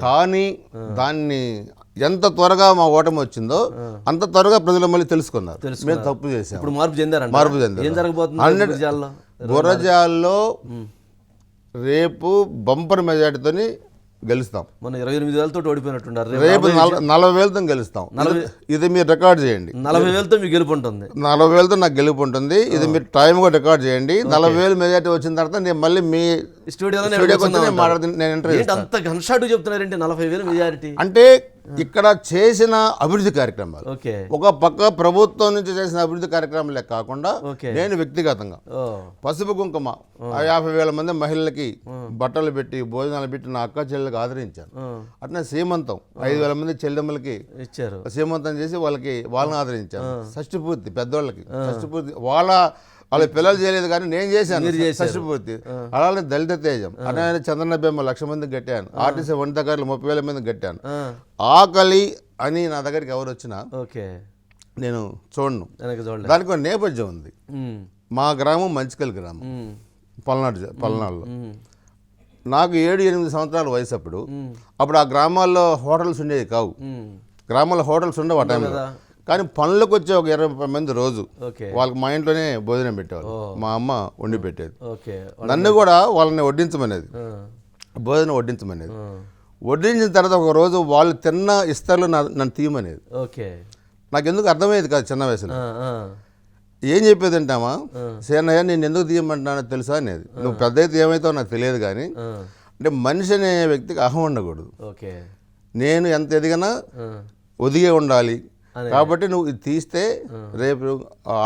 కానీ దాన్ని ఎంత త్వరగా మా ఓటమి వచ్చిందో అంత త్వరగా ప్రజలు మళ్ళీ తెలుసుకున్నారు. మేము తప్పు చేసాం ఇప్పుడు మార్పు చెందారంట. మార్పు చెందారు. గురజాల్లో రేపు బంపర్ మెజార్టీతోని గెలుస్తాం. మొన్న ఇరవై ఎనిమిది వేలతో ఓడిపోయినట్టున్నారు. రేపు రేపు నల- నలభై వేలతో గెలుస్తాం. ఇది- మీరు రికార్డ్ చేయండి. నలభై వేలతో మీకు గెలుపు ఉంటుంది. నలభై వేలతో నాకు గెలుపు ఉంటుంది. ఇది మీరు టైం కూడా రికార్డ్ చేయండి. నలభై వేలు మెజార్టీ వచ్చిన తర్వాత నేను మళ్ళీ మీ స్టూడియోలో చెప్తున్నారంటే నలభై వేలు మెజారిటీ. అంటే ఇక్కడ చేసిన అభివృద్ధి కార్యక్రమాలు. ఒక పక్క ప్రభుత్వం నుంచి చేసిన అభివృద్ధి కార్యక్రమాలే కాకుండా నేను వ్యక్తిగతంగా పసుపు కుంకుమ యాభై వేల మంది మహిళలకి బట్టలు పెట్టి భోజనాలు పెట్టి నా అక్క చెల్లెలకు ఆదరించాను. ఆ, అట్నే సీమంతం. ఐదు వేల మంది చెల్లెమ్మలకి ఇచ్చారు. సీమంతం చేసి వాళ్ళకి వాళ్ళని ఆదరించాను. షష్టి పూర్తి పెద్దోళ్ళకి. షష్టి పూర్తి వాళ్ళ వాళ్ళ పిల్లలు చేయలేదు కానీ నేను చేశాను. షష్టి పూర్తి అలానే దళిత తేజం. అట్లనే చంద్రన బెమ్మ లక్ష మందికి కట్టాను. ఆర్టీసీ వంట కార్లు ముప్పై వేల మందికి కట్టాను. ఆకలి అని నా దగ్గరికి ఎవరు వచ్చినా ఓకే. నేను చూడను. దానికి ఒక నేపథ్యం ఉంది. మా గ్రామం మంచికల్ గ్రామం. పల్నాడు పల్నాడులో. నాకు ఏడు ఎనిమిది సంవత్సరాల వయసు అప్పుడు. అప్పుడు ఆ గ్రామాల్లో హోటల్స్ ఉండేవి కావు. గ్రామాల్లో హోటల్స్ ఉండవు ఆ టైంలో. కానీ పనులకు వచ్చే ఒక ఇరవై మంది రోజు వాళ్ళకి మా ఇంట్లోనే భోజనం పెట్టేవాళ్ళు. మా అమ్మ వండి పెట్టేది. నన్ను కూడా వాళ్ళని వడ్డించమనేది. భోజనం వడ్డించమనేది. వడ్డించిన తర్వాత ఒక రోజు వాళ్ళు తిన్న ఇస్తాలు నన్ను తీయమనేది. ఓకే. నాకు ఎందుకు అర్థమయ్యేది కాదు చిన్న వయసులో. ఏం చెప్పేది అంటామా? సేనయ్య నేను ఎందుకు తీయమంటున్నానో తెలుసా? అనేది. నువ్వు పెద్ద అయితే ఏమైతావు నాకు తెలియదు కానీ అంటే మనిషి అనే వ్యక్తికి అహం ఉండకూడదు. నేను ఎంత ఎదిగినా ఒదిగే ఉండాలి. కాబట్టి నువ్వు ఇది తీస్తే రేపు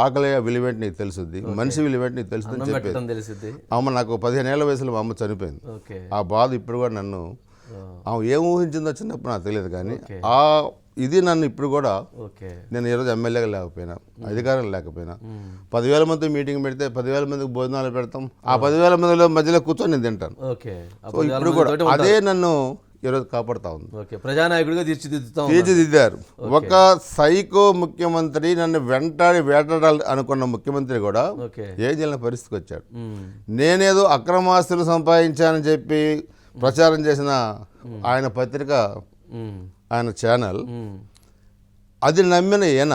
ఆకలి విలువేంటి నీకు తెలుసుద్ది. మనిషి విలువేంటి నీకు తెలుస్తుంది చెప్పేది. అమ్మ నాకు పదిహేను ఏళ్ళ వయసులో మా అమ్మ చనిపోయింది. ఆ బాధ ఇప్పుడు కూడా నన్ను ఆమె ఏం ఊహించిందో చిన్నప్పుడు నాకు తెలియదు కానీ ఆ ఇది నన్ను ఇప్పుడు కూడా నేను ఈరోజు ఎమ్మెల్యేగా లేకపోయినా అధికారం లేకపోయినా పదివేల మంది మీటింగ్ పెడితే పదివేల మందికి భోజనాలు పెడతాం ఆ పదివేల మందిలో మధ్యలో కూర్చొని నేను తింటాను. సో ఇప్పుడు కూడా అదే నన్ను ఈరోజు కాపాడుతా ఉంది. ఓకే ప్రజానాయకుడిగా తీర్చిదిద్దుతాం తీర్చిదిద్దారు. ఒక సైకో ముఖ్యమంత్రి నన్ను వెంటాడి వేటాడాలి అనుకున్న ముఖ్యమంత్రి కూడా ఏం చేయలేని పరిస్థితికి వచ్చాడు? నేనేదో అక్రమాస్తులు సంపాదించానని చెప్పి ప్రచారం చేసిన ఆయన పత్రిక ఆయన ఛానల్ అది నమ్మిన ఈయన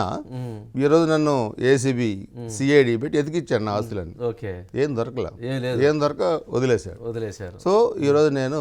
ఈరోజు నన్ను ఏసీబీ సిఐడి పెట్టి ఎతికిచ్చాడు నా ఆస్తులన్నీ. ఏం దొరకలే? ఏం లేదు. ఏం దొరక వదిలేశాడు. వదిలేశారు. సో ఈరోజు నేను